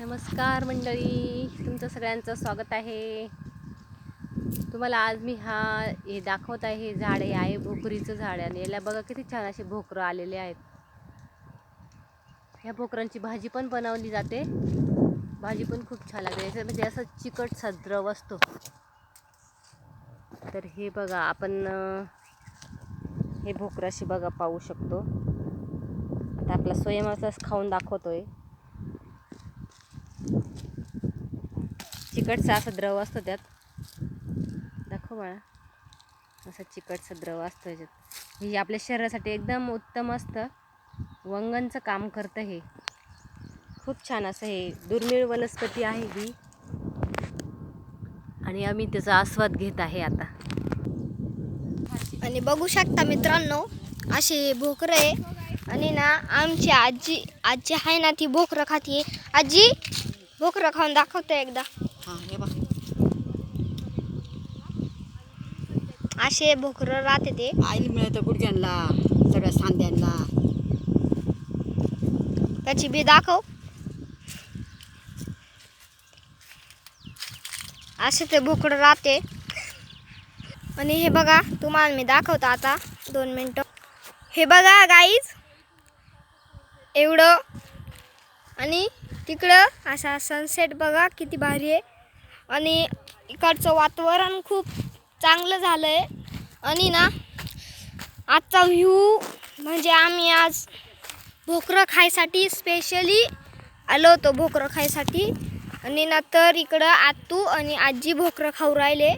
नमस्कार मंडळी. तुमचं सगळ्यांचं स्वागत आहे. तुम्हाला आज मी हा हे दाखवत आहे हे झाड हे आहे भोकरीचं झाड आहे. आणि याला बघा किती छान असे भोकरं आलेले आहेत. ह्या भोकरांची भाजी पण बनवली जाते. भाजी पण खूप छान लागते. म्हणजे असं चिकट सद्रव असतो तर हे बघा आपण हे भोकराशी बघा पाहू शकतो. आता आपला असंच खाऊन दाखवतोय. चिकटचं असं द्रव असतो त्यात. दाखव बाळा. असं चिकटचं द्रव असतो याच्यात हे आपल्या शरीरासाठी एकदम उत्तम असतं. वंगणचं काम करतं हे. खूप छान असं हे. दुर्मिळ वनस्पती आहे ही. आणि आम्ही त्याचा आस्वाद घेत आहे आता. आणि बघू शकता मित्रांनो असे भोकरं आहे. आणि ना आमची आजी आजी आहे ना ती भोकरं खाते. आजी भोकरं खाऊन दाखवते एकदा. हा हे बघ. असे भोकरं राहते ते. आईल मिळतं गुडघ्यांना सगळ्या सांध्यांना. त्याची बी दाखव. असे ते भोकडं राहते. आणि हे बघा तुम्हाला मी दाखवतो आता दोन मिनटं. हे बघा गाईज एवढं. आणि तिकडं असा सनसेट बघा किती भारी आहे. आणि इकडचं वातावरण खूप चांगलं झालं आहे आणि ना आजचा व्ह्यू म्हणजे आम्ही आज भोकरं खायसाठी स्पेशली आलो होतो भोकरं खायसाठी. आणि नंतर इकडं आतू आणि आजी भोकरं खाऊ राहिले.